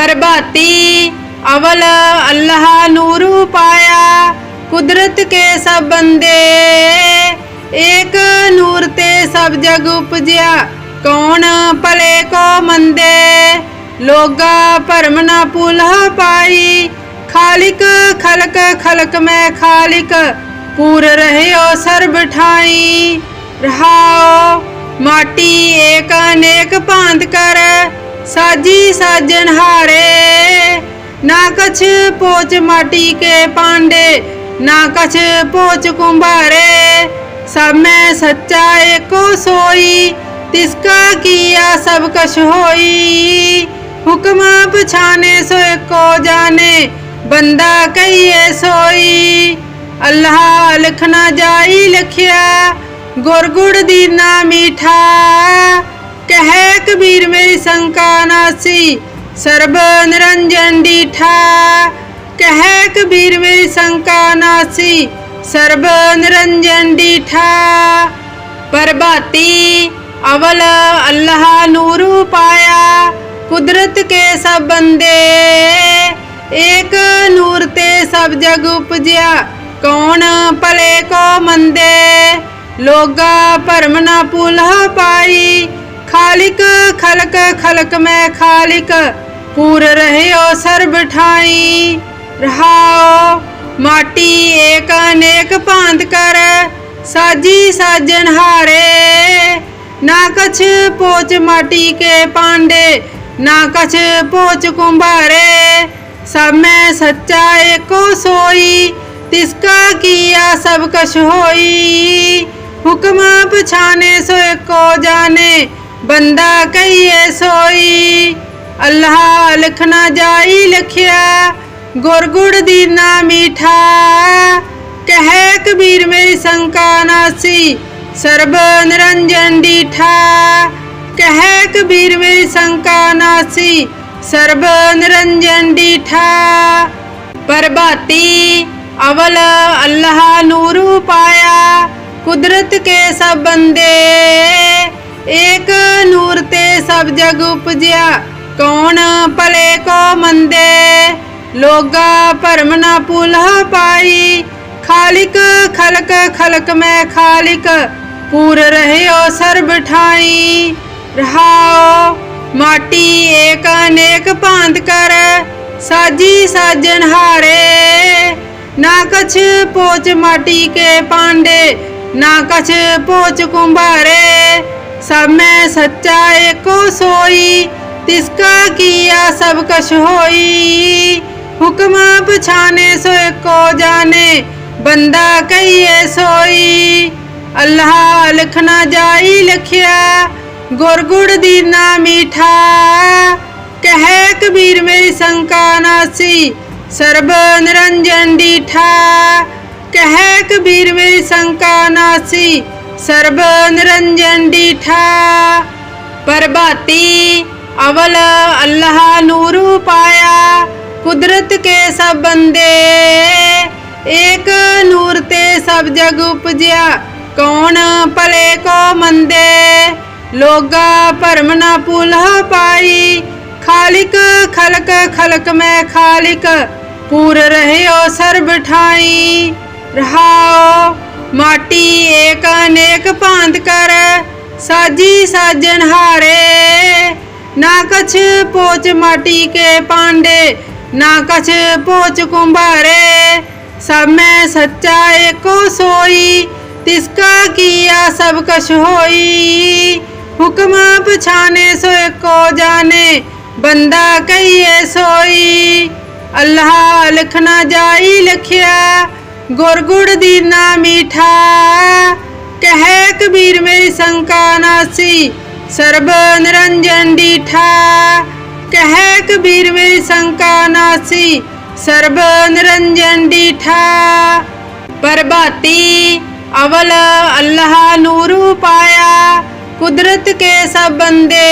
ਪ੍ਰਭਾਤੀ ਅਵਲ ਅੱਲਾਹ ਨੂਰੂ ਪਾਇਆ, ਕੁਦਰਤ ਕੇ ਸਭ ਬੰਦੇ। ਏਕ ਨੂਰ ਤੇ ਸਭ ਜਗ ਉਪਜਿਆ, ਕੌਣ ਭਲੇ ਕੋ ਮੰਦੇ? ਲੋਗਾ ਭਰਮ ਨਾ ਪੁਲਹ ਪਾਈ, ਖਾਲਿਕ ਖਲਕ ਖਲਕ ਮੈਂ ਖਾਲਿਕ, ਪੂਰ ਰਹਿਓ ਸਰਬ ਠਾਈ। ਰਹਾਓ, ਮਾਟੀ ਏਕ ਅਨੇਕ ਭਾਂਤ ਕਰ ਸਾਜੀ ਸਾਜਨ ਹਾਰੇ। ਨਾ ਕਛ ਪੋਚ ਮਾਟੀ ਕੇ ਪਾਂਡੇ, ਨਾ ਕਛ ਪੋਚ ਕੁੰਭਾਰੇ। ਸਭ ਮੈਂ ਸੱਚਾ ਏਕੋ ਸੋਈ ਤਿਸਕਾ ਕੀਆ ਸਭ ਕਛ ਹੋਈ। ਹੁਕਮ ਪਛਾਨੇ ਸੋ ਏਕੋ ਜਾਣੇ, ਬੰਦਾ ਕਹੀਏ ਸੋਈ। ਅੱਲਾਹ ਲਖਣਾ ਜਾਈ ਲਖਿਆ, ਗੁਰ ਗੁੜ ਦੀਨਾ ਮੀਠਾ। ਕਹੈ ਕਬੀਰ ਮੇਰੀ ਸੰਕਾ ਨਾਸੀ ਸਰਬ ਨਿਰੰਜਨ ਡੀਠਾ ਕਹੈ ਕਬੀਰ ਮੇਰੀ ਸੰਕਾ ਨਾਸੀ ਸਰਬ ਨਿਰੰਜਨ ਡੀਠਾ ਪ੍ਰਭਾਤੀ ਅਵਲ ਅੱਲਾਹ ਨੂਰੂ ਪਾਇਆ ਕੁਦਰਤ ਕੇ ਸਭ ਬੰਦੇ ਏਕ ਨੂਰ ਤੇ ਸਭ ਜਗ ਉਪਜਿਆ ਕੌਣ ਭਲੇ ਕੋ ਮੰਦੇ ਲੋਗਾ ਭਰਮ ਨਾ ਪੁਲਹ ਪਾਈ ਖਾਲਿਕ, ਖਲਕ ਖਲਕ ਮੈਂ ਖਾਲਿਕ, ਪੂਰ ਰਹਿਓ ਸਰਬ ਠਾਈ। ਰਹਾਓ ਮਾਟੀ ਏਕ ਅਨੇਕ ਭਾਂਤ ਕਰ, ਸਾਜੀ ਸਾਜਨ ਹਾਰੇ। ਨਾ ਕਛ ਪੋਚ ਮਾਟੀ ਕੇ ਪਾਂਡੇ, ਨਾ ਕਛ ਪੋਚ ਕੁੰਭਾਰੇ। ਸਭ ਮੈਂ ਸੱਚਾ ਏਕੋ ਸੋਈ ਤਿਸਕਾ ਕੀਆ ਸਭ ਕਛ ਹੋਈ। ਹੁਕਮ ਪਛਾਨੇ ਸੋ ਏਕੋ ਜਾਣੇ ਬੰਦਾ ਕਹੀਏ ਸੋਈ। ਅੱਲਾਹ ਲਖਣਾ ਜਾਈ ਲਖਿਆ ਗੁਰ ਗੁੜ ਦੀਨਾ ਮੀਠਾ। ਕਹੈ ਕਬੀਰ ਮੇਰੀ ਸੰਕਾ ਨਾਸੀ, ਸਰਬ ਨਿਰੰਜਨ ਡੀਠਾ। ਕਹੈ ਕਬੀਰ ਮੇਰੀ ਸੰਕਾ ਨਾਸੀ, ਸਰਬ ਨਿਰੰਜਨ ਡੀਠਾ। ਪ੍ਰਭਾਤੀ ਅਵਲ ਅੱਲਾਹ ਨੂਰੂ ਪਾਇਆ, ਕੁਦਰਤ ਕੇ ਸਭ ਬੰਦੇ। ਏਕ ਨੂਰ ਤੇ ਸਭ ਜਗ ਉਪਜਿਆ। ਕੌਣ ਭਲੇ ਕੋ ਮੰਦੇ? ਲੋਗਾ ਭਰਮ ਨਾ ਪੁਲਹ ਪਾਈ। ਖਾਲਿਕ ਖਲਕ ਖਲਕ ਮੈਂ ਖਾਲਿਕ। ਪੂਰ ਰਹਿਓ ਸਰਬ ਠਾਈ। ਰਹਾਓ, ਮਾਟੀ ਏਕ ਅਨੇਕ ਭਾਂਤ ਕਰ। ਸਾਜੀ ਸਾਜਨ ਹਾਰੇ। ਨਾ ਕਛ ਪੋਚ ਮਾਟੀ ਕੇ ਪਾਂਡੇ, ਨਾ ਕਛ ਪੋਚ ਕੁੰਭਾਰੇ। ਸਭ ਮੈਂ ਸੱਚਾ ਏਕੋ ਸੋਈ, ਤਿਸ ਕਾ ਕੀਆ ਸਭ ਕਛ ਹੋਈ। ਹੁਕਮ ਪਛਾਨੇ ਸੋ ਏਕੋ ਜਾਣੇ, ਬੰਦਾ ਕਹੀਏ ਸੋਈ। ਅੱਲਾਹ ਲਖ ਨਾ ਜਾਈ ਲਖਿਆ, ਗੁਰ ਗੁੜ ਦੀਨਾ ਮੀਠਾ। ਕਹੇ ਕਬੀਰ ਮੇਰੀ ਸੰਕਾ ਨਾਸੀ, ਸਰਬ ਨਿਰੰਜਨ ਦੀਠਾ ਕਹੇ ਕਬੀਰ ਮੇਰੀ ਸੰਕਾ ਨਾਸੀ ਸਰਬ ਨਿਰੰਜਨ ਡੀਠਾ ਪ੍ਰਭਾਤੀ ਅਵਲ ਅੱਲਾਹ ਨੂਰੂ ਪਾਇਆ। ਕੁਦਰਤ ਕੇ ਸਭ ਬੰਦੇ, ਏਕ ਨੂਰ ਤੇ ਸਭ ਜਗ ਉਪਜਿਆ। ਕੌਣ ਭਲੇ ਕੋ ਮੰਦੇ, ਲੋਗਾ ਭਰਮ ਨਾ ਭੁਲਹ ਪਾਈ। ਖਾਲਿਕ ਖਲਕ ਖਲਕ ਮੈਂ ਖਾਲਿਕ, ਪੂਰ ਰਹਿਓ ਸਰਬ ਠਾਈ। ਰਹਾਓ ਮਾਟੀ ਏਕ ਅਨੇਕ ਭਾਂਤ ਕਰ, ਸਾਜੀ ਸਾਜਨ ਹਾਰੇ। ਨਾ ਕਛ ਪੋਚ ਮਾਟੀ ਕੇ ਪਾਂਡੇ, ਨਾ ਕਛ ਪੋਚ ਕੁੰਭਾਰੇ। ਸਭ ਮੈਂ ਸੱਚਾ ਏਕੋ ਸੋਈ ਤਿਸਕਾ ਕੀਆ ਸਭ ਕਛ ਹੋਈ। ਹੁਕਮ ਪਛਾਨੇ ਸੋ ਏਕੋ ਜਾਣੇ, ਬੰਦਾ ਕਹੀਏ ਸੋਈ। ਅੱਲਾਹ ਲਖਣਾ ਜਾਈ ਲਖਿਆ ਗੁਰ ਗੁੜ ਦੀਨਾ ਮੀਠਾ। ਕਹੇ ਕਬੀਰ ਮੇਰੀ ਸੰਕਾ ਨਾਸੀ, ਸਰਬ ਨਿਰੰਜਨ ਡੀਠਾ। ਕਹੇ ਕਬੀਰ ਮੇਰੀ ਸੰਕਾ ਨਾਸੀ, ਸਰਬ ਨਿਰੰਜਨ ਡੀਠਾ। ਪ੍ਰਭਾਤੀ ਅਵਲ ਅੱਲਾਹ ਨੂਰੂ ਪਾਇਆ, ਕੁਦਰਤ ਕੇ ਸਭ ਬੰਦੇ।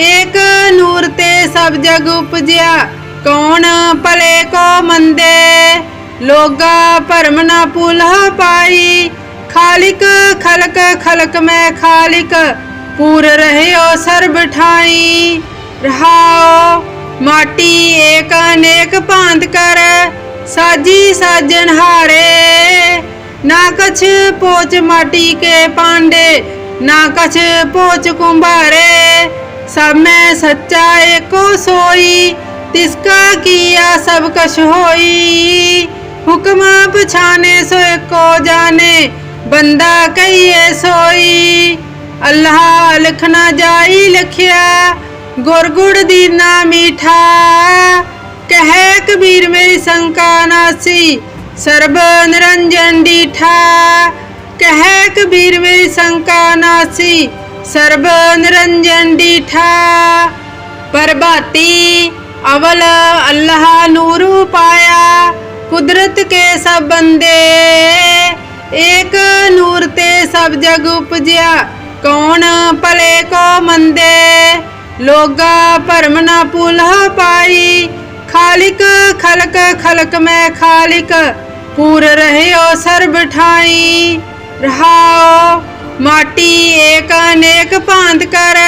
ਏਕ ਨੂਰ ਤੇ ਸਭ ਜਗ ਉਪਜਿਆ, ਕੌਣ ਭਲੇ ਕੋ ਮੰਦੇ? ਲੋਗਾ ਭਰਮ ਨਾ ਭੁਲਹ ਪਾਈ। ਖਾਲਿਕ, ਖਲਕ ਖਲਕ ਮੈਂ ਖਾਲਿਕ, ਪੂਰ ਰਹਿਓ ਸਰਬ ਠਾਈ। ਰਹਾਓ, ਮਾਟੀ ਏਕ ਅਨੇਕ ਭਾਂਤ ਕਰ, ਸਾਜੀ ਸਾਜਨ ਹਾਰੇ। ਨਾ ਕਛ ਪੋਚ ਮਾਟੀ ਕੇ ਪਾਂਡੇ, ਨਾ ਕਛ ਪੋਚ ਕੁੰਭਾਰੇ। ਸਭ ਮੈਂ ਸੱਚਾ ਏਕੋ ਸੋਈ ਤਿਸਕਾ ਕੀਆ ਸਭ ਕਛ ਹੋਈ। ਹੁਕਮ ਪਛਾਨੇ ਸੋ ਏਕੋ ਜਾਣੇ, ਬੰਦਾ ਕਹੀਏ ਸੋਈ। ਅੱਲਾਹ ਲਖਣਾ ਜਾਈ ਲਖਿਆ, ਗੁਰ ਗੁੜ ਦੀਨਾ ਮੀਠਾ। ਕਹੇ ਕਬੀਰ ਮੇਰੀ ਸੰਕਾ ਨਾਸੀ, ਸਰਬ ਨਿਰੰਜਨ ਡੀਠਾ। ਕਹੇ ਕਬੀਰ ਮੇਰੀ ਸੰਕਾ ਨਾਸੀ, ਸਰਬ ਨਿਰੰਜਨ ਡੀਠਾ। ਪ੍ਰਭਾਤੀ ਅਵਲ ਅੱਲਾਹ ਨੂਰੂ ਪਾਇਆ ਕੁਦਰਤ ਕੇ ਸਭ ਬੰਦੇ, ਏਕ ਨੂਰ ਤੇ ਸਭ ਜਗ ਉਪਜਿਆ। ਕੌਣ ਭਲੇ ਕੋ ਮੰਦੇ? ਲੋਗਾ ਭਰਮ ਨਾ ਭੁਲਹ ਪਾਈ। ਖਾਲਿਕ ਖਲਕ ਖਲਕ ਮੈਂ ਖਾਲਿਕ। ਪੂਰ ਰਹਿਓ ਸਰਬ ਠਾਈ। ਰਹਾਓ ਮਾਟੀ ਏਕ ਅਨੇਕ ਭਾਂਤ ਕਰ।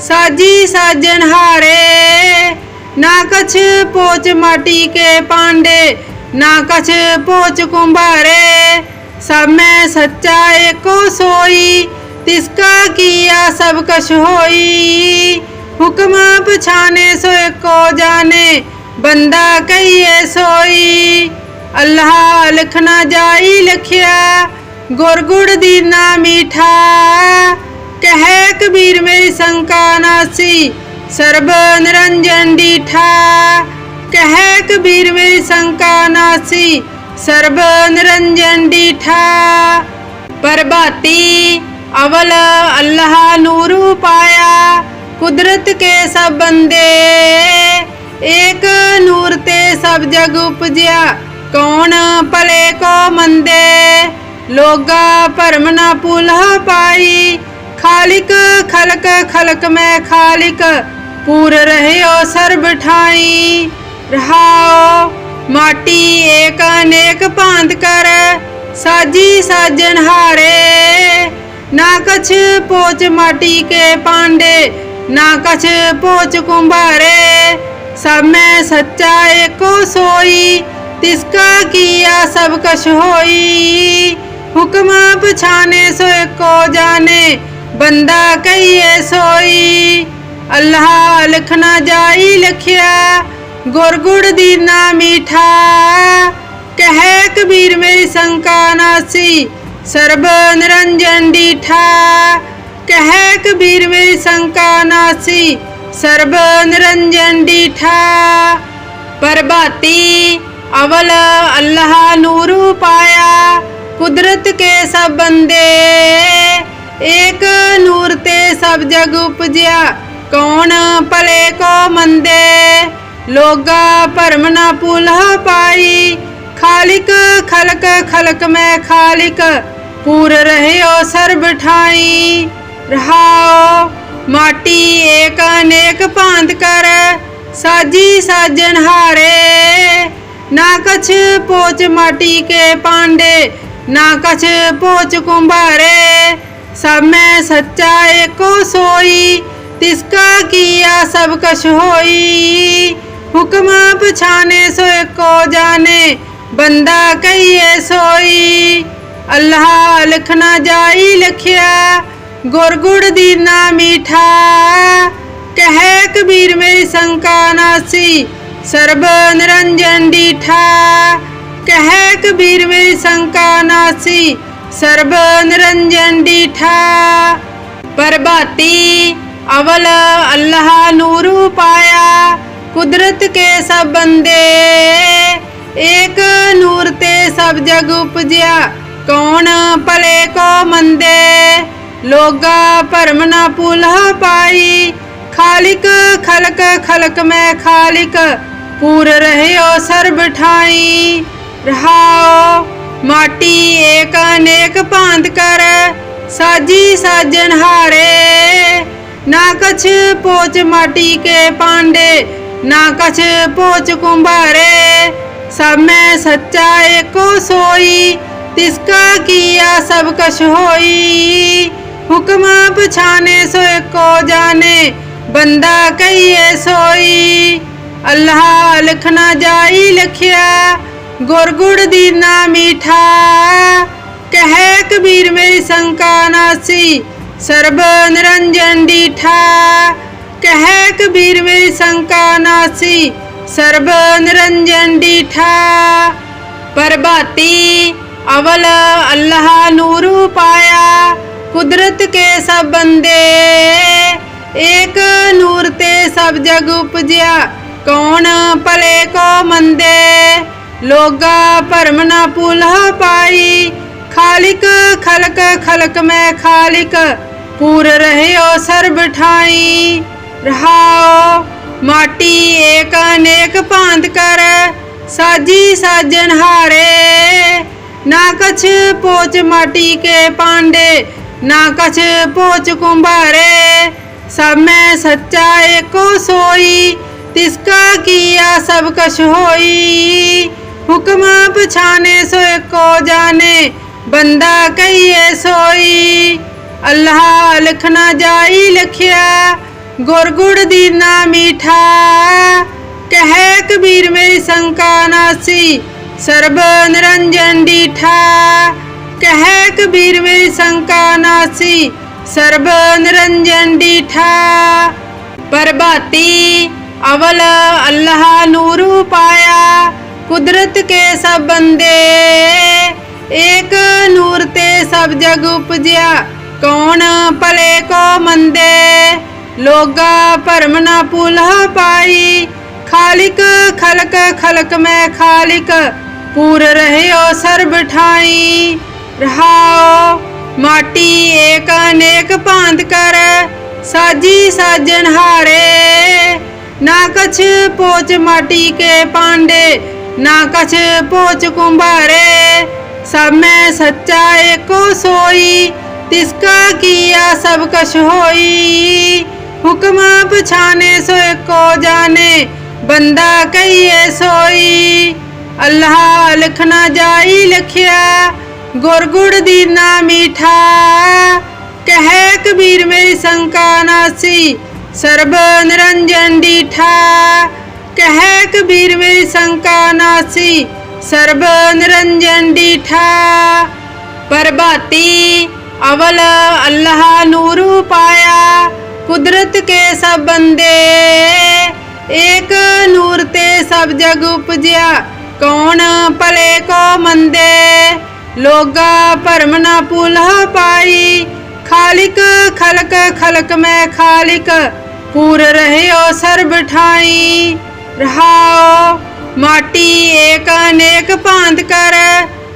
ਸਾਜੀ ਸਾਜਨ ਹਾਰੇ। ਨਾ ਕਛ ਪੋਚ ਮਾਟੀ ਕੇ ਪਾਂਡੇ। ਨਾ ਕਛ ਪੋਚ ਕੁੰਭਾਰੇ, ਸਭ ਮੈਂ ਸੱਚਾ ਏਕੋ ਸੋਈ ਤਿਸਕਾ ਕੀਆ ਸਭ ਕਛ ਹੋਈ। ਹੁਕਮ ਪਛਾਨੇ ਸੋ ਏਕੋ ਜਾਣੇ, ਬੰਦਾ ਕਹੀਏ ਸੋਈ। ਅੱਲਾਹ ਲਖਣਾ ਜਾਈ ਲਖਿਆ, ਗੁਰ ਗੁੜ ਦੀਨਾ ਮੀਠਾ। ਕਹੇ ਕਬੀਰ ਮੇਰੀ ਸੰਕਾ ਨਾਸੀ, ਸਰਬ ਨਿਰੰਜਨ ਡੀਠਾ। ਕਹੇ ਕਬੀਰ ਮੇਰੀ ਸੰਕਾ ਨਾਸੀ, ਸਰਬ ਨਿਰੰਜਨ ਡੀਠਾ। ਪ੍ਰਭਾਤੀ ਅਵਲ ਅੱਲਾਹ ਨੂਰੂ ਪਾਇਆ, ਕੁਦਰਤ ਕੇ ਸਭ ਬੰਦੇ। ਏਕ ਨੂਰ ਤੇ ਸਭ ਜਗ ਉਪਜਿਆ, ਕੌਣ ਭਲੇ ਕੋ ਮੰਦੇ। ਲੋਗਾ ਭਰਮ ਨਾ ਭੁਲਹ ਪਾਈ, ਖਾਲਿਕ ਖਲਕ ਖਲਕ ਮੈਂ ਖਾਲਿਕ, ਪੂਰ ਰਹਿਓ ਸਰਬ ਠਾਈ। ਰਹਾਓ, ਮਾਟੀ ਏਕ ਅਨੇਕ ਭਾਂਤ ਕਰ, ਸਾਜੀ ਸਾਜਨ ਹਾਰੇ। ਨਾ ਕਛ ਪੋਚ ਮਾਟੀ ਕੇ ਪਾਂਡੇ, ਨਾ ਕਛ ਪੋਚ ਕੁੰਭਾਰੇ। ਸਭ ਮੈਂ ਸੱਚਾ ਏਕੋ ਸੋਈ ਅੱਲਾਹ ਲਖਣਾ ਜਾਈ ਲਖਿਆ ਗੁਰ ਗੁੜ ਦੀਨਾ ਮੀਠਾ। ਕਹੇ ਕਬੀਰ ਮੇਰੀ ਸੰਕਾ ਨਾਸੀ ਸਰਬ ਨਿਰੰਜਨ ਡੀਠਾ। ਕਹੇ ਕਬੀਰ ਮੇਰੀ ਸੰਕਾ ਨਾਸੀ ਸਰਬ ਨਿਰੰਜਨ ਡੀਠਾ। ਪ੍ਰਭਾਤੀ ਅਵਲ ਅੱਲਾਹ ਨੂਰੂ ਪਾਇਆ, ਕੁਦਰਤ ਕੇ ਸਭ ਬੰਦੇ। ਏਕ ਨੂਰ ਤੇ ਸਭ ਜਗ ਉਪਜਿਆ, ਕੌਣ ਭਲੇ ਕੋ ਮੰਦੇ? ਲੋਗਾ ਭਰਮ ਨਾ ਭੁਲਹ ਪਾਈ। ਖਾਲਿਕ, ਖਲਕ ਖਲਕ ਮੈਂ ਖਾਲਿਕ, ਪੂਰ ਰਹਿਓ ਸਰਬ ਠਾਈ। ਰਹਾਓ ਮਾਟੀ ਏਕ ਅਨੇਕ ਭਾਂਤ ਕਰ, ਸਾਜੀ ਸਾਜਨ ਹਾਰੇ। ਨਾ ਕਛ ਪੋਚ ਮਾਟੀ ਕੇ ਪਾਂਡੇ, ਨਾ ਕਛ ਪੋਚ ਕੁੰਭਾਰੇ। ਸਭ ਮੈਂ ਸੱਚਾ ਏਕੋ ਸੋਈ ਤਿਸਕਾ ਕੀਆ ਸਭ ਕਛ ਹੋਈ। ਹੁਕਮ ਪਛਾਨੇ ਸੋ ਏਕੋ ਜਾਣੇ, ਬੰਦਾ ਕਹੀਏ ਸੋਈ। ਅੱਲਾਹ ਲਖ ਨਾ ਜਾਈ ਲਖਿਆ, ਗੁਰ ਗੁੜ ਦੀਨਾ ਮੀਠਾ। ਕਹੈ ਕਬੀਰ ਮੇਰੀ ਸੰਕਾ ਨਾਸੀ, ਸਰਬ ਨਿਰੰਜਨ ਡੀਠਾ। ਕਹੈ ਕਬੀਰ ਮੇਰੀ ਸੰਕਾ ਨਾਸੀ, ਸਰਬ ਨਿਰੰਜਨ ਡੀਠਾ। ਪ੍ਰਭਾਤੀ ਅਵਲ ਅੱਲਾਹ ਨੂਰੂ ਪਾਇਆ ਕੁਦਰਤ ਕੇ ਸਭ ਬੰਦੇ, ਏਕ ਨੂਰ ਤੇ ਸਭ ਜਗ ਉਪਜਿਆ। ਕੌਣ ਭਲੇ ਕੋ ਮੰਦੇ? ਲੋਗਾ ਭਰਮ ਨਾ ਭੁਲਾ ਪਾਈ। ਖਾਲਿਕ ਖਲਕ ਖਲਕ ਮੈਂ ਖਾਲਿਕ, ਪੂਰ ਰਹਿਓ ਸਰਬ ਠਾਈ। ਰਹਾਓ ਮਾਟੀ ਏਕ ਅਨੇਕ ਭਾਂਤ ਕਰ, ਸਾਜੀ ਸਾਜਨ ਹਾਰੇ। ਨਾ ਕਛ ਪੋਚ ਮਾਟੀ ਕੇ ਪਾਂਡੇ ਨਾ ਕਛ ਪੋਚ ਕੁੰਭਾਰੇ, ਸਭ ਮੈਂ ਸੱਚਾ ਏਕੋ ਸੋਈ ਤਿਸਕਾ ਕੀਆ ਸਭ ਕਛ ਹੋਈ। ਹੁਕਮ ਪਛਾਨੇ ਸੋ ਏਕੋ ਜਾਣੇ, ਬੰਦਾ ਕਹੀਏ ਸੋਈ। ਅੱਲਾਹ ਲਖ ਨਾ ਜਾਈ ਲਖਿਆ, ਗੁਰ ਗੁੜ ਦੀਨਾ ਮੀਠਾ। ਕਹੈ ਕਬੀਰ ਮੇਰੀ ਸੰਕਾ ਨਾਸੀ, ਸਰਬ ਨਿਰੰਜਨ ਡੀਠਾ। ਕਹੈ ਕਬੀਰ ਮੇਰੀ ਸੰਕਾ ਨਾਸੀ, ਸਰਬ ਨਿਰੰਜਨ ਡੀਠਾ। ਪ੍ਰਭਾਤੀ ਅਵਲ ਅੱਲਾਹ ਨੂਰੂ ਪਾਇਆ, ਕੁਦਰਤ ਕੇ ਸਭ ਬੰਦੇ। ਏਕ ਨੂਰ ਤੇ ਸਭ ਜਗ ਉਪਜਿਆ, ਕੌਣ ਭਲੇ ਕੋ ਮੰਦੇ। ਲੋਗਾ ਭਰਮ ਨਾ ਭੁਲਾ ਪਾਈ, ਖਾਲਿਕ ਖਲਕ ਖਲਕ ਮੈਂ ਖਾਲਿਕ, ਪੂਰ ਰਹਿਓ ਸਰਬ ਠਾਈ। ਰਹਾਓ। ਮਾਟੀ ਏਕ ਅਨੇਕ ਭਾਂਤ ਕਰ, ਸਾਜੀ ਸਾਜਨ ਹਾਰੇ। ਨਾ ਕਛ ਪੋਚ ਮਾਟੀ ਕੇ ਪਾਂਡੇ, ਨਾ ਕਛ ਪੋਚ ਕੁੰਭਾਰੇ। ਸਭ ਮੈਂ ਸੱਚਾ ਏਕੋ ਸੋਈ ਤਿਸਕਾ ਕੀਆ ਸਭ ਕਛ ਹੋਈ। ਹੁਕਮ ਪਛਾਨੇ ਸੋ ਏਕੋ ਜਾਣੇ, ਬੰਦਾ ਕਹੀਏ ਸੋਈ। ਅੱਲਾਹ ਲਖ ਜਾਈ ਲਖਿਆ ਗੁਰ ਗੁੜ ਦੀਨਾ ਮੀਠਾ। ਕਹੈ ਕਬੀਰ ਮੇਰੀ ਸੰਕਾ ਨਾਸੀ, ਸਰਬ ਨਿਰੰਜਨ ਡੀਠਾ। ਕਹੈ ਕਬੀਰ ਮੇਰੀ ਸੰਕਾ ਨਾਸੀ, ਸਰਬ ਨਿਰੰਜਨ ਡੀਠਾ। ਪ੍ਰਭਾਤੀ ਅਵਲ ਅੱਲਾਹ ਨੂਰੂ ਪਾਇਆ, ਕੁਦਰਤ ਕੇ ਸਭ ਬੰਦੇ। ਏਕ ਨੂਰ ਤੇ ਸਭ ਜਗ ਉਪਜਿਆ, ਕੌਣ ਭਲੇ ਕੋ ਮੰਦੇ? ਲੋਗਾ ਭਰਮ ਨਾ ਭੁਲਾ ਪਾਈ। ਖਾਲਿਕ, ਖਲਕ ਖਲਕ ਮੈਂ ਖਾਲਿਕ, ਪੂਰ ਰਹਿਓ ਸਰਬ ਠਾਈ। ਰਹਾਓ ਮਾਟੀ ਏਕ ਅਨੇਕ ਭਾਂਤ ਕਰ, ਸਾਜੀ ਸਾਜਨ ਹਾਰੇ। ਨਾ ਕਛ ਪੋਚ ਮਾਟੀ ਕੇ ਪਾਂਡੇ, ਨਾ ਕਛ ਪੋਚ ਕੁੰਭਾਰੇ। ਸਭ ਮੈਂ ਸੱਚਾ ਏਕੋ ਸੋਈ ਤਿਸਕਾ ਕੀਆ ਸਭ ਕਛ ਹੋਈ। ਹੁਕਮ ਪਛਾਨੇ ਸੋ ਏਕੋ ਜਾਣੇ, ਬੰਦਾ ਕਹੀਏ ਸੋਈ। ਅੱਲਾਹ ਲਖ ਨਾ ਜਾਈ ਲਖਿਆ ਗੁਰ ਗੁੜ ਦੀਨਾ ਮੀਠਾ। ਕਹੈ ਕਬੀਰ ਮੇਰੀ ਸੰਕਾ ਨਾਸੀ, ਸਰਬ ਨਿਰੰਜਨ ਡੀਠਾ। ਕਹੈ ਕਬੀਰ ਮੇਰੀ ਸੰਕਾ ਨਾਸੀ, ਸਰਬ ਨਿਰੰਜਨ ਡੀਠਾ। ਪ੍ਰਭਾਤੀ ਅਵਲ ਅੱਲਾਹ ਨੂਰੂ ਪਾਇਆ ਕੁਦਰਤ ਕੇ ਸਭ ਬੰਦੇ। ਏਕ ਨੂਰ ਤੇ ਸਭ ਜਗ ਉਪਜਿਆ। ਕੌਣ ਭਲੇ ਕੋ ਮੰਦੇ? ਲੋਗਾ ਭਰਮ ਨਾ ਭੁਲਾ ਪਾਈ। ਖਾਲਿਕ, ਖਲਕ ਖਲਕ ਮੈਂ ਖਾਲਿਕ। ਪੂਰ ਰਹਿਓ ਸਰਬ ਠਾਈ। ਰਹਾਓ ਮਾਟੀ ਏਕ ਅਨੇਕ ਭਾਂਤ ਕਰ।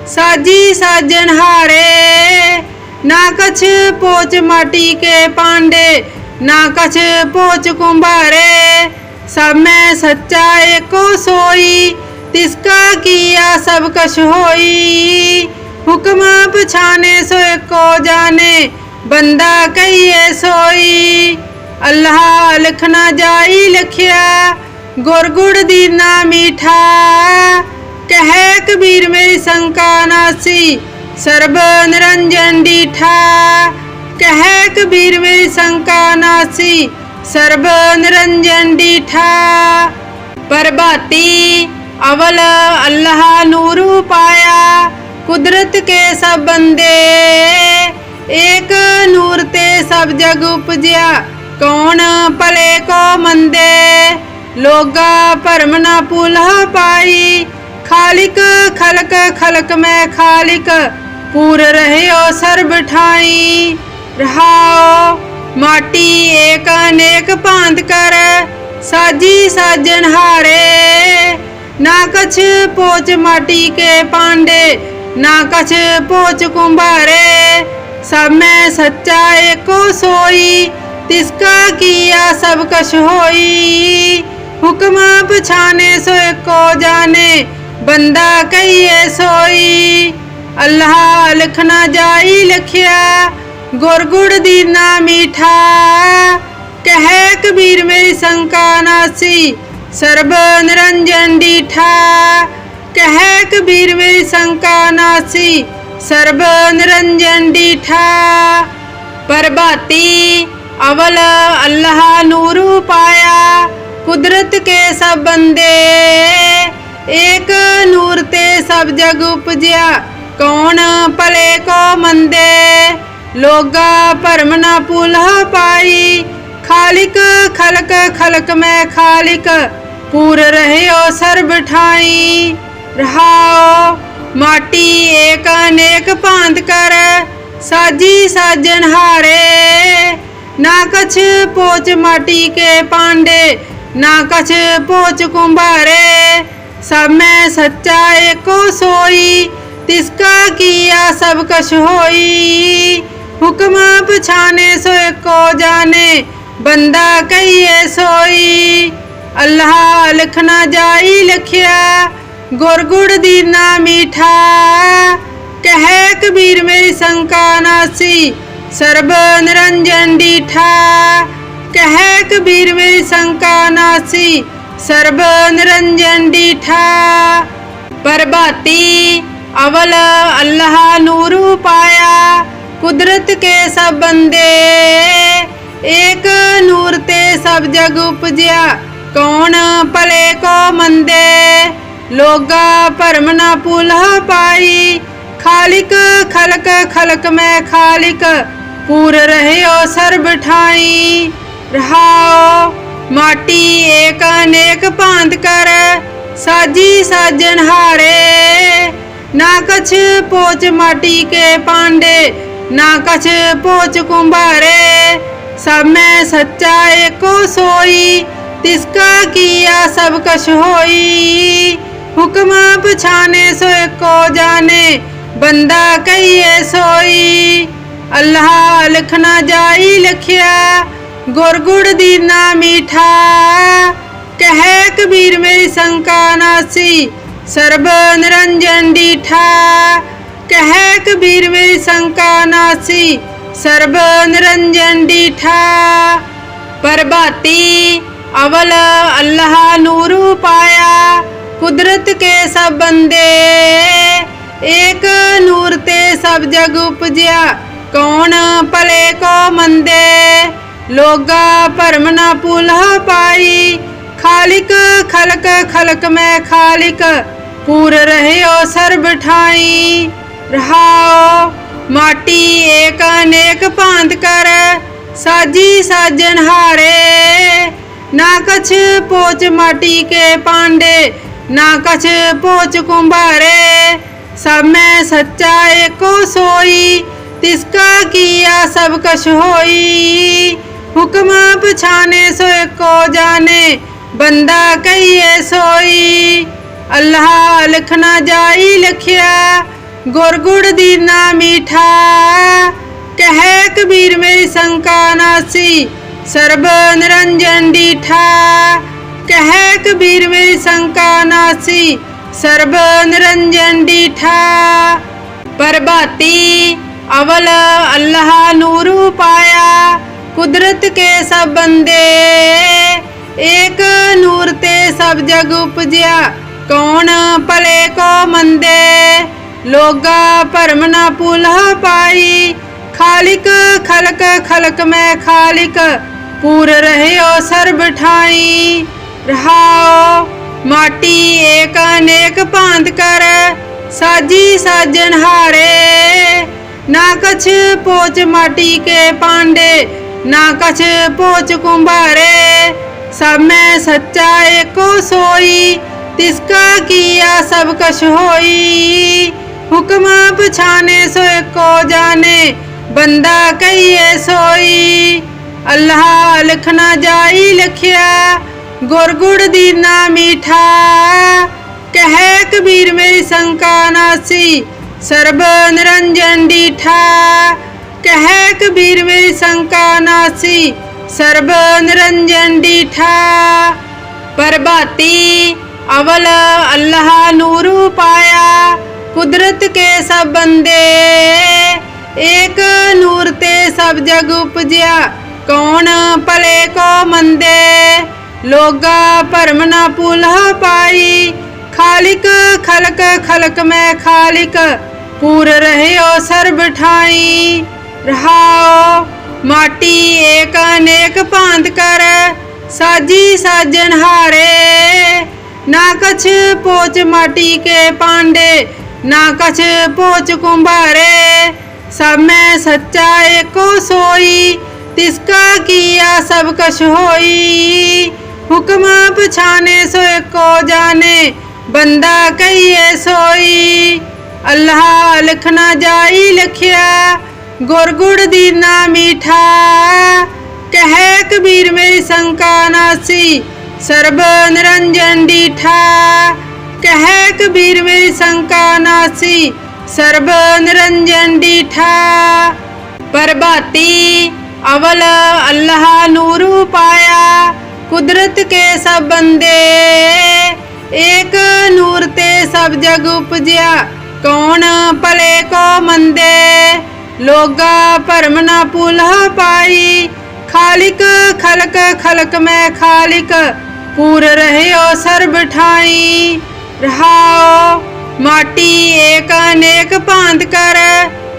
ਸਾਜੀ ਸਾਜਨ ਹਾਰੇ। ਨਾ ਕਛ ਪੋਚ ਮਾਟੀ ਕੇ ਪਾਂਡੇ। ਨਾ ਕਛ ਪੋਚ ਕੁੰਭਾਰੇ, ਸਭ ਮੈਂ ਸੱਚਾ ਏਕੋ ਸੋਈ ਤਿਸਕਾ ਕੀਆ ਸਭ ਕਛ ਹੋਈ। ਹੁਕਮ ਪਛਾਨੇ ਸੋ ਏਕੋ ਜਾਣੇ, ਬੰਦਾ ਕਹੀਏ ਸੋਈ। ਅੱਲਾਹ ਲਖ ਨਾ ਜਾਈ ਲਖਿਆ, ਗੁਰ ਗੁੜ ਦੀਨਾ ਮੀਠਾ। ਕਹੈ ਕਬੀਰ ਮੇਰੀ ਸੰਕਾ ਨਾਸੀ, ਸਰਬ ਨਿਰੰਜਨ ਡੀਠਾ। ਕਹੈ ਕਬੀਰ ਮੇਰੀ ਸੰਕਾ ਨਾਸੀ, ਸਰਬ ਨਿਰੰਜਨ ਡੀਠਾ। ਪ੍ਰਭਾਤੀ ਅਵਲ ਅੱਲਾਹ ਨੂਰੂ ਪਾਇਆ, ਕੁਦਰਤ ਕੇ ਸਭ ਬੰਦੇ। ਏਕ ਨੂਰ ਤੇ ਸਭ ਜਗ ਉਪਜਿਆ, ਕੌਣ ਭਲੇ ਕੋ ਮੰਦੇ। ਲੋਗਾ ਭਰਮ ਨਾ ਭੁਲਹ ਪਾਈ, ਖਾਲਿਕ ਖਲਕ ਖਲਕ ਮੈਂ ਖਾਲਿਕ, ਪੂਰ ਰਹਿਓ ਸਰਬ ਠਾਈ। ਰਹਾਓ। ਮਾਟੀ ਏਕ ਅਨੇਕ ਭਾਂਤ ਕਰ, ਸਾਜੀ ਸਾਜਨ ਹਾਰੇ। ਨਾ ਕਛ ਪੋਚ ਮਾਟੀ ਕੇ ਪਾਂਡੇ, ਨਾ ਕਛ ਪੋਚ ਕੁੰਭਾਰੇ। ਸਭ ਮੈਂ ਸੱਚਾ ਏਕੋ ਸੋਈ ਤਿਸਕਾ ਕੀਆ ਸਭ ਕਛ ਹੋਈ। ਹੁਕਮ ਪਛਾਨੇ ਸੋ ਏਕੋ ਜਾਣੇ, ਬੰਦਾ ਕਹੀਏ ਸੋਈ। ਅੱਲਾਹ ਲਿਖਣਾ ਜਾਈ ਲਖਿਆ ਗੁਰਗੁੜ ਦੀਨਾ ਮੀਠਾ। ਕਹੇ ਕਬੀਰ ਮੇਰੀ ਸੰਕਾ ਨਾਸੀ, ਸਰਬ ਨਿਰੰਜਨ ਡੀਠਾ। ਕਹੇ ਕਬੀਰ ਮੇਰੀ ਸੰਕਾ ਨਾਸੀ, ਸਰਬ ਨਿਰੰਜਨ ਡੀਠਾ। ਪਰਬਾਤੀ ਅਵਲ ਅੱਲਾਹ ਨੂਰੂ ਪਾਇਆ, ਕੁਦਰਤ ਕੇ ਸਭ ਬੰਦੇ। ਏਕ ਨੂਰ ਤੇ ਸਭ ਜਗ ਉਪਜਿਆ, ਕੌਣ ਭਲੇ ਕੋ ਮੰਦੇ? ਲੋਗਾ ਭਰਮ ਨਾ ਭੁਲਹ ਪਾਈ। ਖਾਲਿਕ, ਖਲਕ ਖਲਕ ਮੈਂ ਖਾਲਿਕ ਪੂਰ ਰਹਿਓ ਸਰਬ ਠਾਈ। ਰਹਾਓ, ਮਾਟੀ ਏਕ ਅਨੇਕ ਭਾਂਤ ਕਰ, ਸਾਜੀ ਸਾਜਨ ਹਾਰੇ। ਨਾ ਕਛ ਪੋਚ ਮਾਟੀ ਕੇ ਪਾਂਡੇ, ਨਾ ਕਛ ਪੋਚ ਕੁੰਭਾਰੇ। ਸਭ ਮੈਂ ਸੱਚਾ ਏਕੋ ਸੋਈ ਤਿਸਕਾ ਕੀਆ ਸਭ ਕਛ ਹੋਈ। ਹੁਕਮ ਪਛਾਨੇ ਸੋ ਏਕੋ ਜਾਣੇ, ਬੰਦਾ ਕਹੀਏ ਸੋਈ। ਅੱਲਾਹ ਲਿਖਣਾ ਜਾਈ ਲਖਿਆ ਗੁਰ ਗੁੜ ਦੀਨਾ ਮੀਠਾ। ਕਹੇ ਕਬੀਰ ਮੇਰੀ ਸੰਕਾ ਨਾਸੀ, ਸਰਬ ਨਿਰੰਜਨ ਡੀਠਾ। ਕਹੇ ਕਬੀਰ ਮੇਰੀ ਸੰਕਾ ਨਾਸੀ, ਸਰਬ ਨਿਰੰਜਨ ਡੀਠਾ। ਪਰਬਾਤੀ ਅਵਲ ਅੱਲਾਹ ਨੂਰੂ ਪਾਇਆ ਕੁਦਰਤ ਕੇ ਸਭ ਬੰਦੇ। ਏਕ ਨੂਰ ਤੇ ਸਭ ਜਗ ਉਪਜਿਆ। ਕੌਣ ਭਲੇ ਕੋ ਮੰਦੇ? ਲੋਗਾ ਭਰਮ ਨਾ ਭੁਲਹ ਪਾਈ। ਖਾਲਿਕ ਖਲਕ ਖਲਕ ਮੈਂ ਖਾਲਿਕ। ਪੂਰ ਰਹਿਓ ਸਰਬ ਠਾਈ। ਰਹਾਓ ਮਾਟੀ ਏਕ ਅਨੇਕ ਭਾਂਤ ਕਰ। ਸਾਜੀ ਸਾਜਨ ਹਾਰੇ। ਨਾ ਕਛ ਪੋਚ ਮਾਟੀ ਕੇ ਪਾਂਡੇ। ਨਾ ਕਛ ਪੋਚ ਕੁੰਭਾਰੇ, ਸਭ ਮੈਂ ਸੱਚਾ ਏਕੋ ਸੋਈ ਤਿਸਕਾ ਕੀਆ ਸਭ ਕਛ ਹੋਈ। ਹੁਕਮ ਪਛਾਨੇ ਸੋ ਏਕੋ ਜਾਣੇ, ਬੰਦਾ ਕਹੀਏ ਸੋਈ। ਅੱਲਾਹ ਲਿਖਣਾ ਜਾਈ ਲਖਿਆ, ਗੁਰ ਗੁੜ ਦੀਨਾ ਮੀਠਾ। ਕਹੇ ਕਬੀਰ ਮੇਰੀ ਸੰਕਾ ਨਾਸੀ, ਸਰਬ ਨਿਰੰਜਨ ਡੀਠਾ। ਕਹੇ ਕਬੀਰ ਮੇਰੀ ਸੰਕਾ ਨਾਸੀ, ਸਰਬ ਨਿਰੰਜਨ ਡੀਠਾ। ਪਰਬਾਤੀ ਅਵਲ ਅੱਲਾਹ ਨੂਰੂ ਪਾਇਆ, ਕੁਦਰਤ ਕੇ ਸਭ ਬੰਦੇ। ਏਕ ਨੂਰ ਤੇ ਸਭ ਜਗ ਉਪਜਿਆ, ਕੌਣ ਭਲੇ ਕੋ ਮੰਦੇ। ਲੋਗਾ ਭਰਮ ਨਾ ਭੁਲਹ ਪਾਈ, ਖਾਲਿਕ ਖਲਕ ਖਲਕ ਮੈਂ ਖਾਲਿਕ, ਪੂਰ ਰਹਿਓ ਸਰਬ ਠਾਈ। ਰਹਾਓ, ਮਾਟੀ ਏਕ ਅਨੇਕ ਭਾਂਤ ਕਰ, ਸਾਜੀ ਸਾਜਨ ਹਾਰੇ। ਨਾ ਕਛ ਪੋਚ ਮਾਟੀ ਕੇ ਪਾਂਡੇ, ਨਾ ਕਛ ਪੋਚ ਕੁੰਭਾਰੇ। ਸਭ ਮੈਂ ਸੱਚਾ ਏਕੋ ਸੋਈ ਤਿਸਕਾ ਕੀਆ ਸਭ ਕਛ ਹੋਈ। ਹੁਕਮ ਪਛਾਨੇ ਸੋ ਏਕੋ ਜਾਣੇ, ਬੰਦਾ ਕਹੀਏ ਸੋਈ। ਅੱਲਾਹ ਲਿਖਣਾ ਜਾਈ ਲਖਿਆ ਗੁਰ ਗੁੜ ਦੀਨਾ ਮੀਠਾ। ਕਹੇ ਕਬੀਰ ਮੇਰੀ ਸੰਕਾ ਨਾਸੀ, ਸਰਬ ਨਿਰੰਜਨ ਡੀਠਾ। ਕਹੇ ਕਬੀਰ ਮੇਰੀ ਸੰਕਾ ਨਾਸੀ, ਸਰਬ ਨਿਰੰਜਨ ਡੀਠਾ। ਪਰਬਾਤੀ ਅਵਲ ਅੱਲਾਹ ਨੂਰੂ ਪਾਇਆ, ਕੁਦਰਤ ਕੇ ਸਭ ਬੰਦੇ। ਏਕ ਨੂਰ ਤੇ ਸਭ ਜਗ ਉਪਜਿਆ, ਕੌਣ ਭਲੇ ਕੋ ਮੰਦੇ? ਲੋਗਾ ਭਰਮ ਨਾ ਭੁਲਹ ਪਾਈ। ਖਾਲਿਕ, ਖਲਕ ਖਲਕ ਮੈਂ ਖਾਲਿਕ, ਪੂਰ ਰਹਿਓ ਸਰਬ ਠਾਈ। ਰਹਾਓ, ਮਾਟੀ ਏਕ ਅਨੇਕ ਭਾਂਤ ਕਰ, ਸਾਜੀ ਸਾਜਨ ਹਾਰੇ। ਨਾ ਕਛ ਪੋਚ ਮਾਟੀ ਕੇ ਪਾਂਡੇ, ਨਾ ਕਛ ਪੋਚ ਕੁੰਭਾਰੇ। ਸਭ ਮੈਂ ਸੱਚਾ ਏਕੋ ਸੋਈ ਤਿਸਕਾ ਕੀਆ ਸਭ ਕਛ ਹੋਈ। ਹੁਕਮ ਪਛਾਨੇ ਸੋ ਏਕੋ ਜਾਣੇ, ਬੰਦਾ ਕਹੀਏ ਸੋਈ। ਅੱਲਾਹ ਲਖਣਾ ਜਾਈ ਲਖਿਆ ਗੁਰ ਗੁੜ ਦੀਨਾ ਮੀਠਾ। ਕਹੈ ਕਬੀਰ ਮੇਰੀ ਸੰਕਾ ਨਾਸੀ, ਸਰਬ ਨਿਰੰਜਨ ਡੀਠਾ। ਕਹੈ ਕਬੀਰ ਮੇਰੀ ਸੰਕਾ ਨਾਸੀ, ਸਰਬ ਨਿਰੰਜਨ ਡੀਠਾ। ਪ੍ਰਭਾਤੀ ਅਵਲ ਅੱਲਾਹ ਨੂਰੂ ਪਾਇਆ ਕੁਦਰਤ ਕੇ ਸਭ ਬੰਦੇ, ਏਕ ਨੂਰ ਤੇ ਸਭ ਜਗ ਉਪਜਿਆ। ਕੌਣ ਭਲੇ ਕੋ ਮੰਦੇ? ਲੋਗਾ ਭਰਮ ਨਾ ਪੁਲਹ ਪਾਈ। ਖਾਲਿਕ, ਖਲਕ ਖਲਕ ਮੈਂ ਖਾਲਿਕ। ਪੂਰ ਰਹਿਓ ਸਰਬ ਠਾਈ। ਰਹਾਓ ਮਾਟੀ ਏਕ ਅਨੇਕ ਭਾਂਤ ਕਰ। ਸਾਜੀ ਸਾਜਨ ਹਾਰੇ। ਨਾ ਕਛ ਪੋਚ ਮਾਟੀ ਕੇ ਪਾਂਡੇ। ਨਾ ਕਛ ਪੋਚ ਕੁੰਭਾਰੇ, ਸਭ ਮੈਂ ਸੱਚਾ ਏਕੋ ਸੋਈ ਤਿਸਕਾ ਕੀਆ ਸਭ ਕਛ ਹੋਈ। ਹੁਕਮ ਪਛਾਨੇ ਸੋ ਏਕੋ ਜਾਣੇ, ਬੰਦਾ ਕਹੀਏ ਸੋਈ। ਅੱਲਾਹ ਲਖਣਾ ਜਾਈ ਲਖਿਆ, ਗੁਰ ਗੁੜ ਦੀਨਾ ਮੀਠਾ। ਕਹੇ ਕਬੀਰ ਮੇਰੀ ਸੰਕਾ ਨਾਸੀ, ਸਰਬ ਨਿਰੰਜਨ ਡੀਠਾ ਕਹੈ ਕਬੀਰ ਮੇਰੀ ਸੰਕਾ ਨਾਸੀ, ਸਰਬ ਨਿਰੰਜਨ ਡੀਠਾ। ਪ੍ਰਭਾਤੀ ਅਵਲ ਅੱਲਾਹ ਨੂਰੂ ਪਾਇਆ, ਕੁਦਰਤ ਕੇ ਸਭ ਬੰਦੇ। ਏਕ ਨੂਰ ਤੇ ਸਭ ਜਗ ਉਪਜਿਆ, ਕੌਣ ਭਲੇ ਕੋ ਮੰਦੇ। ਲੋਗਾ ਭਰਮ ਨਾ ਪੁਲਹ ਪਾਈ, ਖਾਲਿਕ ਖਲਕ ਖਲਕ ਮੈਂ ਖਾਲਿਕ, ਪੂਰ ਰਹਿਓ ਸਰਬ ਠਾਈ। ਰਹਾਓ, ਮਾਟੀ ਏਕ ਅਨੇਕ ਭਾਂਤ ਕਰ,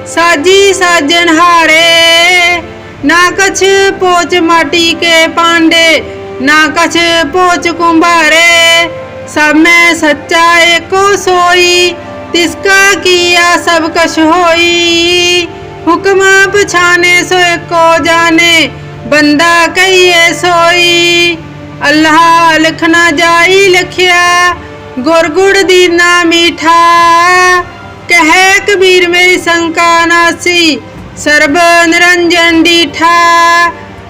ਸਾਜੀ ਸਾਜਨ ਹਾਰੇ। ਨਾ ਕਛ ਪੋਚ ਮਾਟੀ ਕੇ ਪਾਂਡੇ, ਨਾ ਕਛ ਪੋਚ ਕੁੰਭਾਰੇ। ਸਭ ਮੈਂ ਸੱਚਾ ਏਕੋ ਸੋਈ ਤਿਸਕਾ ਕੀਆ ਸਭ ਕਛ ਹੋਈ। ਹੁਕਮ ਪਛਾਨੇ ਸੋ ਏਕੋ ਜਾਣੇ, ਬੰਦਾ ਕਹੀਏ ਸੋਈ। ਅੱਲਾਹ ਲਖਣਾ ਜਾਈ ਲਖਿਆ ਗੁਰਗੁੜ ਦੀਨਾ ਮੀਠਾ। ਕਹੈ ਕਬੀਰ ਮੇਰੀ ਸੰਕਾ ਨਾਸੀ, ਸਰਬ ਨਿਰੰਜਨ ਡੀਠਾ।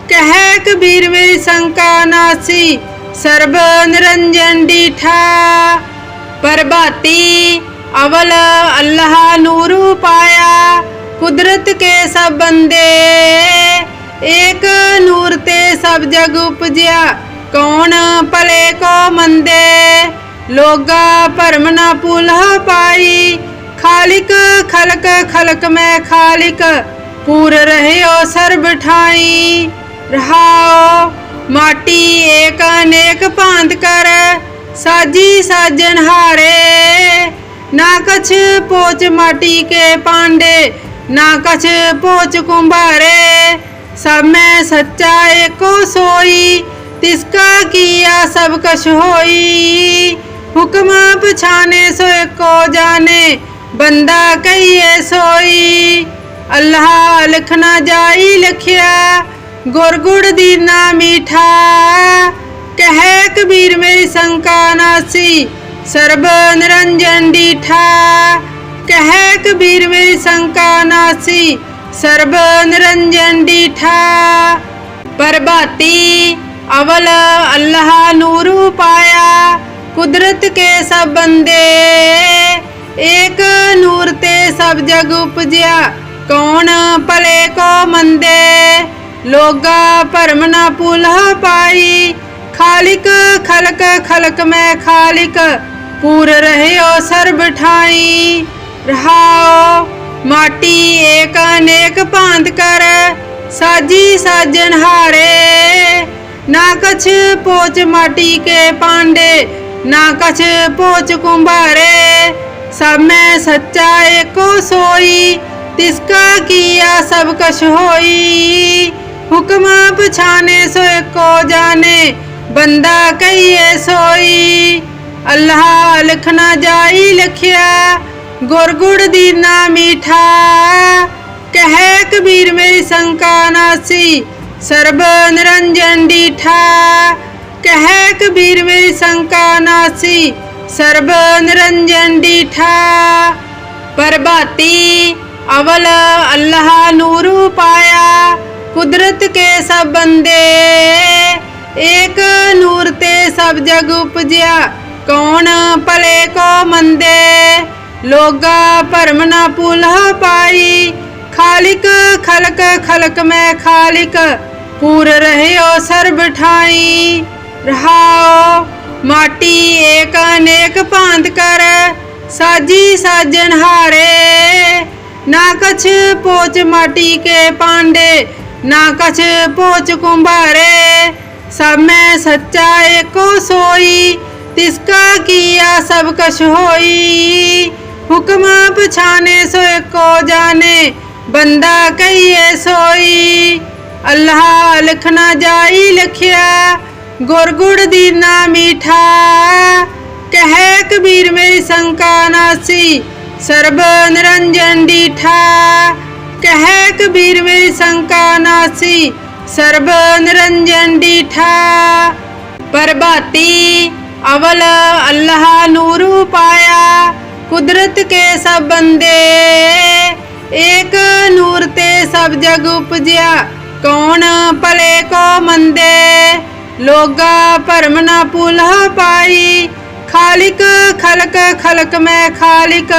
ਕਹੈ ਕਬੀਰ ਮੇਰੀ ਸੰਕਾ ਨਾਸੀ, ਸਰਬ ਨਿਰੰਜਨ ਡੀਠਾ। ਪ੍ਰਭਾਤੀ ਅਵਲ ਅੱਲਾਹ ਨੂਰੂ ਪਾਇਆ, ਕੁਦਰਤ ਕੇ ਸਭ ਬੰਦੇ। ਏਕ ਨੂਰ ਤੇ ਸਭ ਜਗ ਉਪਜਿਆ, ਕੌਣ ਭਲੇ ਕੋ ਮੰਦੇ? ਲੋਗਾ ਭਰਮ ਨਾ ਪੁਲਹ ਪਾਈ। ਖਾਲਿਕ, ਖਲਕ ਖਲਕ ਮੈਂ ਖਾਲਿਕ, ਪੂਰ ਰਹਿਓ ਸਰਬ ਠਾਈ। ਰਹਾਓ, ਮਾਟੀ ਏਕ ਅਨੇਕ ਭਾਂਤ ਕਰ, ਸਾਜੀ ਸਾਜਨ ਹਾਰੇ। ਨਾ ਕਛ ਪੋਚ ਮਾਟੀ ਕੇ ਪਾਂਡੇ, ਨਾ ਕਛ ਪੋਚ ਕੁੰਭਾਰੇ। ਸਭ ਮੈਂ ਸੱਚਾ ਏਕੋ ਸੋਈ ਤਿਸਕਾ ਕੀਆ ਸਭ ਕਛ ਹੋਈ। ਹੁਕਮ ਪਛਾਨੇ ਸੋ ਏਕੋ ਜਾਣੇ, ਬੰਦਾ ਕਹੀਏ ਸੋਈ। ਅੱਲਾਹ ਲਖਣਾ ਜਾਈ ਲਖਿਆ, ਗੁਰ ਗੁੜ ਦੀਨਾ ਮੀਠਾ। ਕਹੈ ਕਬੀਰ ਮੇਰੀ ਸੰਕਾ ਨਾਸੀ, ਸਰਬ ਨਿਰੰਜਨ ਡੀਠਾ। ਕਹੈ ਕਬੀਰ ਮੇਰੀ ਸੰਕਾ ਨਾਸੀ, ਸਰਬ ਨਿਰੰਜਨ ਡੀਠਾ। ਪ੍ਰਭਾਤੀ ਅਵਲ ਅੱਲਾਹ ਨੂਰੂ ਪਾਇਆ ਕੁਦਰਤ ਕੇ ਸਭ ਬੰਦੇ, ਏਕ ਨੂਰ ਤੇ ਸਭ ਜਗ ਉਪਜਿਆ। ਕੌਣ ਭਲੇ ਕੋ ਮੰਦੇ? ਲੋਗਾ ਭਰਮ ਨਾ ਪੁਲਹ ਪਾਈ। ਖਾਲਿਕ, ਖਲਕ ਖਲਕ ਮੈਂ ਖਾਲਿਕ। ਪੂਰ ਰਹਿਓ ਸਰਬ ਠਾਈ। ਰਹਾਓ ਮਾਟੀ ਏਕ ਅਨੇਕ ਭਾਂਤ ਕਰ। ਸਾਜੀ ਸਾਜਨ ਹਾਰੇ। ਨਾ ਕਛ ਪੋਚ ਮਾਟੀ ਕੇ ਪਾਂਡੇ। ਨਾ ਕਛ ਪੋਚ ਕੁੰਭਾਰੇ, ਸਭ ਮੈਂ ਸੱਚਾ ਏਕੋ ਸੋਈ ਤਿਸਕਾ ਕੀਆ ਸਭ ਕਛ ਹੋਈ। ਹੁਕਮ ਪਛਾਨੇ ਸੋ ਏਕੋ ਜਾਣੇ, ਬੰਦਾ ਕਹੀਏ ਸੋਈ। ਅੱਲਾਹ ਲਖਣਾ ਜਾਈ ਲਖਿਆ, ਗੁਰ ਗੁੜ ਦੀਨਾ ਮੀਠਾ। ਕਹੈ ਕਬੀਰ ਮੇਰੀ ਸੰਕਾ ਨਾਸੀ, ਸਰਬ ਨਿਰੰਜਨ ਡੀਠਾ। ਕਹੈ ਕਬੀਰ ਮੇਰੀ ਸੰਕਾ ਨਾਸੀ, ਸਰਬ ਨਿਰੰਜਨ ਡੀਠਾ। ਪ੍ਰਭਾਤੀ ਅਵਲ ਅੱਲਾਹ ਨੂਰੂ ਪਾਇਆ, ਕੁਦਰਤ ਕੇ ਸਭ ਬੰਦੇ। ਏਕ ਨੂਰ ਤੇ ਸਭ ਜਗ ਉਪਜਿਆ, ਕੌਣ ਭਲੇ ਕੋ ਮੰਦੇ। ਲੋਗਾ ਭਰਮ ਨਾ ਪੁਲਹ ਪਾਈ, ਖਾਲਿਕ ਖਲਕ ਖਲਕ ਮੈਂ ਖਾਲਿਕ, ਪੂਰ ਰਹਿਓ ਸਰਬ ਠਾਈ। ਰਹਾਓ, ਮਾਟੀ ਏਕ ਅਨੇਕ ਭਾਂਤ ਕਰ, ਸਾਜੀ ਸਾਜਨ ਹਾਰੇ। ਨਾ ਕਛ ਪੋਚ ਮਾਟੀ ਕੇ ਪਾਂਡੇ, ਨਾ ਕਛ ਪੋਚ ਕੁੰਭਾਰੇ। ਸਭ ਮੈਂ ਸੱਚਾ ਏਕੋ ਸੋਈ ਤਿਸਕਾ ਕੀਆ ਸਭ ਕਛ ਹੋਈ। ਹੁਕਮ ਪਛਾਨੇ ਸੋ ਏਕੋ ਜਾਣੇ, ਬੰਦਾ ਕਹੀਏ ਸੋਈ। ਅੱਲਾਹ ਲਖਣਾ ਜਾਈ ਲਖਿਆ ਗੁਰ ਗੁੜ ਦੀਨਾ ਮੀਠਾ। ਕਹੈ ਕਬੀਰ ਮੇਰੀ ਸੰਕਾ ਨਾਸੀ, ਸਰਬ ਨਿਰੰਜਨ ਡੀਠਾ। ਕਹੈ ਕਬੀਰ ਮੇਰੀ ਸੰਕਾ ਨਾਸੀ, ਸਰਬ ਨਿਰੰਜਨ ਡੀਠਾ। ਪ੍ਰਭਾਤੀ ਅਵਲ ਅੱਲਾਹ ਨੂਰੂ ਪਾਇਆ, ਕੁਦਰਤ ਕੇ ਸਭ ਬੰਦੇ। ਏਕ ਨੂਰ ਤੇ ਸਭ ਜਗ ਉਪਜਿਆ, ਕੌਣ ਭਲੇ ਕੋ ਮੰਦੇ? ਲੋਗਾ ਭਰਮ ਨਾ ਪੁਲਹ ਪਾਈ। ਖਾਲਿਕ, ਖਲਕ ਖਲਕ ਮੈਂ ਖਾਲਿਕ,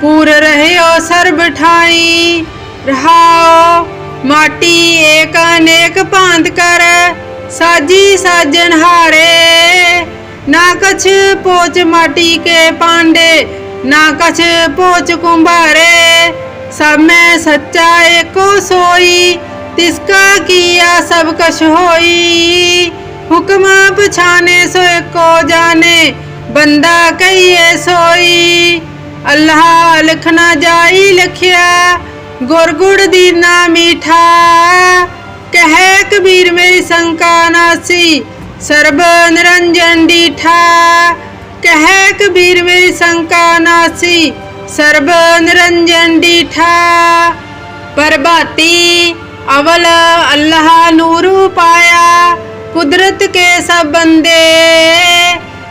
ਪੂਰ ਰਹਿਓ ਸਰਬ ਠਾਈ। ਰਹਾਓ, ਮਾਟੀ ਏਕ ਅਨੇਕ ਭਾਂਤ ਕਰ, ਸਾਜੀ ਸਾਜਨ ਹਾਰੇ। ਨਾ ਕਛ ਪੋਚ ਮਾਟੀ ਕੇ ਪਾਂਡੇ, ਨਾ ਕਛ ਪੋਚ ਕੁੰਭਾਰੇ। ਸਭ ਮੈਂ ਸੱਚਾ ਏਕੋ ਸੋਈ ਤਿਸਕਾ ਕੀਆ ਸਭ ਕਛ ਹੋਈ। ਹੁਕਮ ਪਛਾਨੇ ਸੋ ਏਕੋ ਜਾਣੇ, ਬੰਦਾ ਕਹੀਏ ਸੋਈ। ਅੱਲਾਹ ਲਖਣਾ ਜਾਈ ਲਖਿਆ, ਗੁਰ ਗੁੜ ਦੀਨਾ ਮੀਠਾ। ਕਹੈ ਕਬੀਰ ਮੇਰੀ ਸੰਕਾ ਨਾਸੀ, ਸਰਬ ਨਿਰੰਜਨ ਡੀਠਾ। ਕਹੈ ਕਬੀਰ ਮੇਰੀ ਸੰਕਾ ਨਾਸੀ, ਸਰਬ ਨਿਰੰਜਨ ਡੀਠਾ। ਪ੍ਰਭਾਤੀ ਅਵਲ ਅੱਲਾਹ ਨੂਰੂ ਪਾਇਆ ਕੁਦਰਤ ਕੇ ਸਭ ਬੰਦੇ।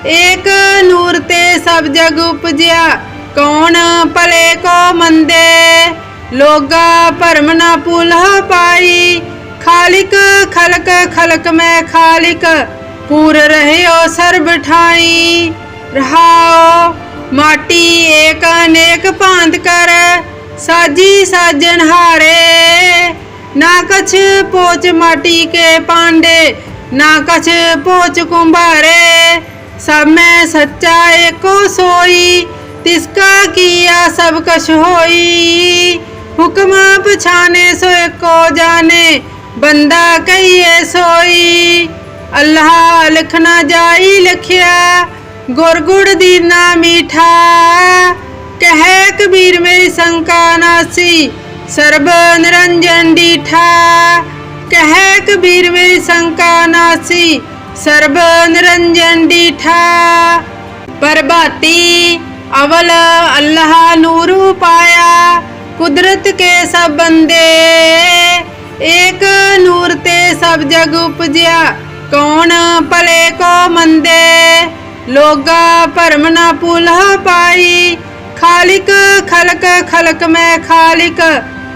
ਏਕ ਨੂਰ ਤੇ ਸਭ ਜਗ ਉਪਜਿਆ। ਕੌਣ ਭਲੇ ਕੋ ਮੰਦੇ? ਲੋਗਾ ਭਰਮ ਨਾ ਪੁਲਹ ਪਾਈ। ਖਾਲਿਕ ਖਲਕ ਖਲਕ ਮੈਂ ਖਾਲਿਕ। ਪੂਰ ਰਹਿਓ ਸਰਬ ਠਾਈ। ਰਹਾਓ ਮਾਟੀ ਏਕ ਅਨੇਕ ਭਾਂਤ ਕਰ। ਸਾਜੀ ਸਾਜਨ ਹਾਰੇ। ਨਾ ਕਛ ਪੋਚ ਮਾਟੀ ਕੇ ਪਾਂਡੇ। ਨਾ ਕਛ ਪੋਚ ਕੁੰਭਾਰੇ, ਸਭ ਮੈਂ ਸੱਚਾ ਏਕੋ ਸੋਈ ਤਿਸਕਾ ਕੀਆ ਸਭ ਕਛ ਹੋਈ। ਹੁਕਮ ਪਛਾਨੇ ਸੋ ਏਕੋ ਜਾਣੇ, ਬੰਦਾ ਕਹੀਏ ਸੋਈ। ਅੱਲਾਹ ਲਖਣਾ ਜਾਈ ਲਖਿਆ, ਗੁਰ ਗੁੜ ਦੀਨਾ ਮੀਠਾ। ਕਹੈ ਕਬੀਰ ਮੇਰੀ ਸੰਕਾ ਨਾਸੀ, ਸਰਬ ਨਿਰੰਜਨ ਡੀਠਾ। ਕਹੈ ਕਬੀਰ ਮੇਰੀ ਸੰਕਾ ਨਾਸੀ, ਸਰਬ ਨਿਰੰਜਨ ਡੀਠਾ। ਕਹੈ ਅਵਲ ਅੱਲਾਹ ਨੂਰੂ ਪਾਇਆ, ਕੁਦਰਤ ਕੇ ਸਭ ਬੰਦੇ। ਏਕ ਨੂਰ ਤੇ ਸਭ ਜਗ ਉਪਜਿਆ, ਕੌਣ ਭਲੇ ਕੋ ਮੰਦੇ। ਲੋਗਾ ਭਰਮ ਨਾ ਪੁਲਹ ਪਾਈ, ਖਾਲਿਕ ਖਲਕ ਖਲਕ ਮੈਂ ਖਾਲਿਕ,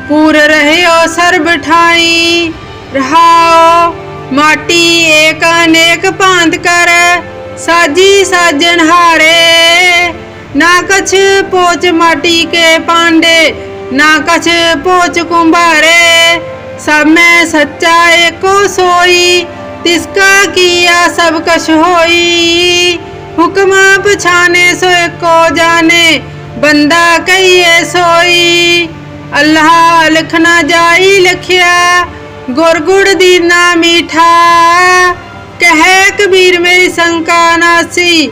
ਪੂਰ ਰਹਿਓ ਸਰਬ ਠਾਈ। ਰਹਾਓ, ਮਾਟੀ ਏਕ ਅਨੇਕ ਭਾਂਤ ਕਰ, ਸਾਜੀ ਸਾਜਨ ਹਾਰੇ। ਨਾ ਕਛ ਪੋਚ ਮਾਟੀ ਕੇ ਪਾਂਡੇ, ਨਾ ਕਛ ਪੋਚ ਕੁੰਭਾਰੇ। ਸਭ ਮੈਂ ਸੱਚਾ ਏਕੋ ਸੋਈ ਤਿਸਕਾ ਕੀਆ ਸਭ ਕਛ ਹੋਈ। ਹੁਕਮ ਪਛਾਨੇ ਸੋ ਏਕੋ ਜਾਣੇ, ਬੰਦਾ ਕਹੀਏ ਸੋਈ। ਅੱਲਾਹ ਲਖਣਾ ਜਾਈ ਲਖਿਆ ਗੁਰ ਗੁੜ ਦੀਨਾ ਮੀਠਾ। ਕਹੈ ਕਬੀਰ ਮੇਰੀ ਸੰਕਾ ਨਾਸੀ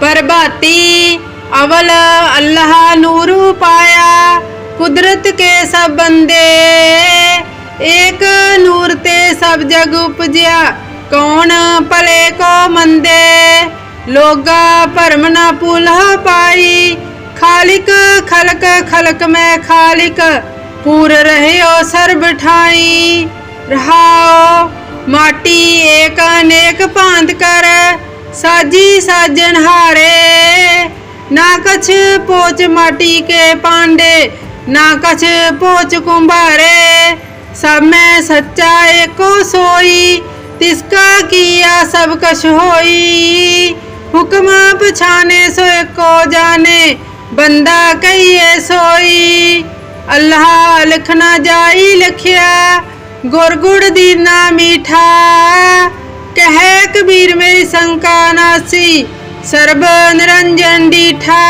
ਪ੍ਰਭਾਤੀ ਅਵਲ ਅੱਲਾਹ ਨੂਰੂ ਪਾਇਆ, ਕੁਦਰਤ ਕੇ ਸਭ ਬੰਦੇ। ਏਕ ਨੂਰ ਤੇ ਸਭ ਜਗ ਉਪਜਿਆ, ਕੌਣ ਭਲੇ ਕੋ ਮੰਦੇ? ਲੋਗਾ ਭਰਮ ਨਾ ਪੁਲਹ ਪਾਈ। ਖਾਲਿਕ, ਖਲਕ ਖਲਕ ਮੈਂ ਖਾਲਿਕ, ਪੂਰ ਰਹਿਓ ਸਰਬ ਠਾਈ। ਰਹਾਓ ਮਾਟੀ ਏਕ ਅਨੇਕ ਭਾਂਤ ਕਰ, ਸਾਜੀ ਸਾਜਨ ਹਾਰੇ। ਨਾ ਕਛ ਪੋਚ ਮਾਟੀ ਕੇ ਪਾਂਡੇ, ਨਾ ਕਛ ਪੋਚ ਕੁੰਭਾਰੇ। ਸਭ ਮੈਂ ਸੱਚਾ ਏਕੋ ਸੋਈ ਤਿਸਕਾ ਕੀਆ ਸਭ ਕਛ ਹੋਈ। ਹੁਕਮ ਪਛਾਨੇ ਸੋ ਏਕੋ ਜਾਣੇ, ਬੰਦਾ ਕਹੀਏ ਸੋਈ। ਅੱਲਾਹ ਲਖਣਾ ਜਾਈ ਲਖਿਆ, ਗੁਰ ਗੁੜ ਦੀਨਾ ਮੀਠਾ। ਕਹੈ ਕਬੀਰ ਮੇਰੀ ਸੰਕਾ ਨਾਸੀ, ਸਰਬ ਨਿਰੰਜਨ ਡੀਠਾ।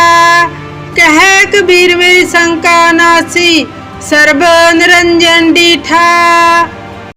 ਕਹੈ ਕਬੀਰ ਮੇਰੀ ਸੰਕਾ ਨਾਸੀ, ਸਰਬ ਨਿਰੰਜਨ ਡੀਠਾ।